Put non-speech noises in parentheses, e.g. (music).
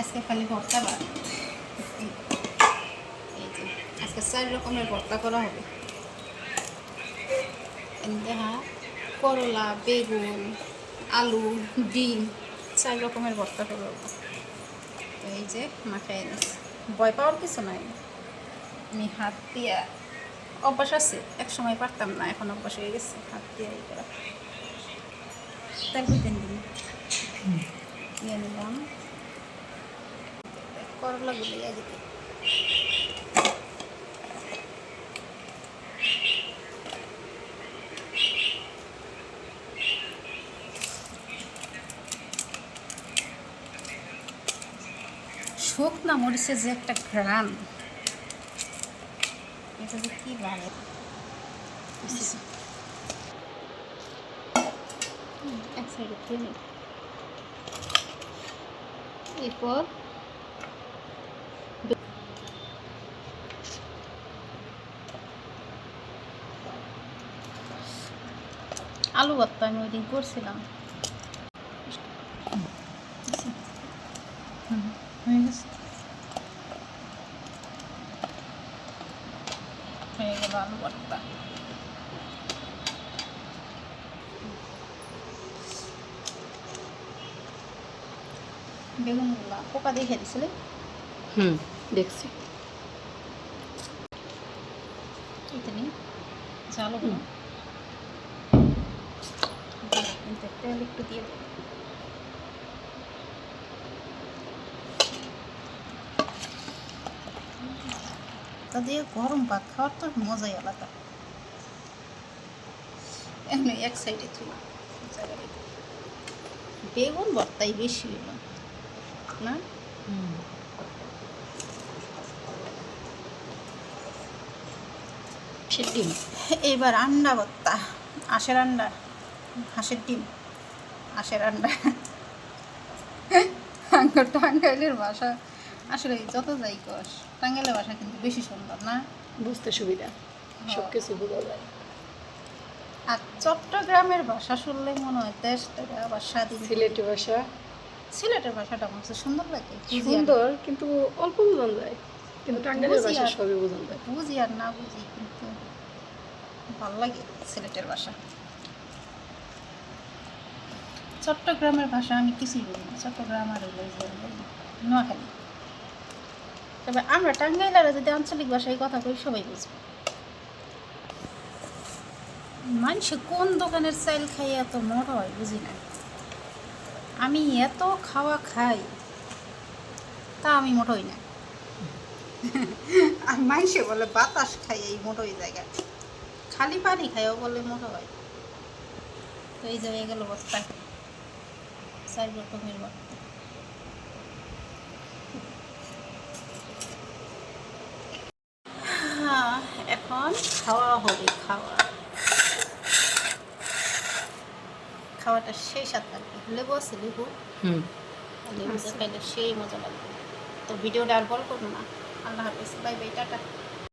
আজকে খালি ভর্তা যে, আজকে চার রকমের ভর্তা করা হবে। দেখা করলা, বেগুন, আলু, ডিম, চার রকমের ভর্তা করব তো এই যে মাখাই ভয় পাওয়ার কিছু নাই। আমি হাত দিয়া, অভ্যাস আছে এক সময় পারতাম না, এখন অভ্যাস হয়ে গেছে, হাত দিয়ে এই করা। তার দিন দিন। নিয়ে নিলাম। করলাগুলি এদিকে শুকনা যে একটা ঘ্রাণ। এটা যে কি হুম, এক সাইডে এরপর আলু ভর্তা আমি ওই দিন করছিলাম। হয়ে গেছে। হয়ে গেল আলু ভর্তা। বেগুনগুলা পোকা দিয়ে খেয়ে দিছিলে? হুম দেখছি। এটা নিয়ে জালো হুম। কিন্তু তেল একটু দিয়ে দেবো। তা দিয়ে গরম ভাত খাওয়ার তো মজাই আলাদা। এমনি এক সাইডে তুই বেগুন ভর্তাই বেশি হলো না? ডিম। এবার আন্ডা ভর্তা আশের আন্ডা হাঁসের ডিম। আশের রান্না আঙ্গুর টাঙ্গাইলের ভাষা আসলে যত যাই কস টাঙ্গাইলের ভাষা কিন্তু বেশি সুন্দর না? বুঝতে সুবিধা। সব কিছু বোঝা যায়। আর চট্টগ্রামের ভাষা শুনলে মনে হয় দেশটা আবার স্বাধীন। সিলেটি ভাষা? সিলেটের ভাষাটা আমার সুন্দর লাগে সুন্দর কিন্তু অল্প বোঝান যায়। কিন্তু টাঙ্গাইলের ভাষা সবই বোঝান যায়। বুঝি আর না বুঝি কিন্তু ভালো লাগে সিলেটের ভাষা। চট্টগ্রামের ভাষা আমি কিছুই বুঝি না। চট্টগ্রাম আর নোয়াখালী। তবে আমরা টাঙ্গাইলারা যদি আঞ্চলিক ভাষায় কথা কই, সবাই বুঝবে। মানুষ কোন দোকানের চাইল খাই এত মোট হয় বুঝি না। আমি এত খাওয়া খাই, তা আমি মোট হই না। (laughs) আর মাইসে বলে বাতাস খাই এই মোটোই জায়গায় খালি পানি খাইও বলে মোটো হয়। তো এই যে হয়ে গেল বস্তা চার রকমের হ্যাঁ, এখন খাওয়া হবে খাওয়া। খাওয়াটা সেই স্বাদ লাগবে। লেবু আছে লেবু। হুম। লেবু খাইলে সেই মজা লাগবে। তো ভিডিওটা আর বল করব না। আল্লাহ হাফিজ। Bye bye tata.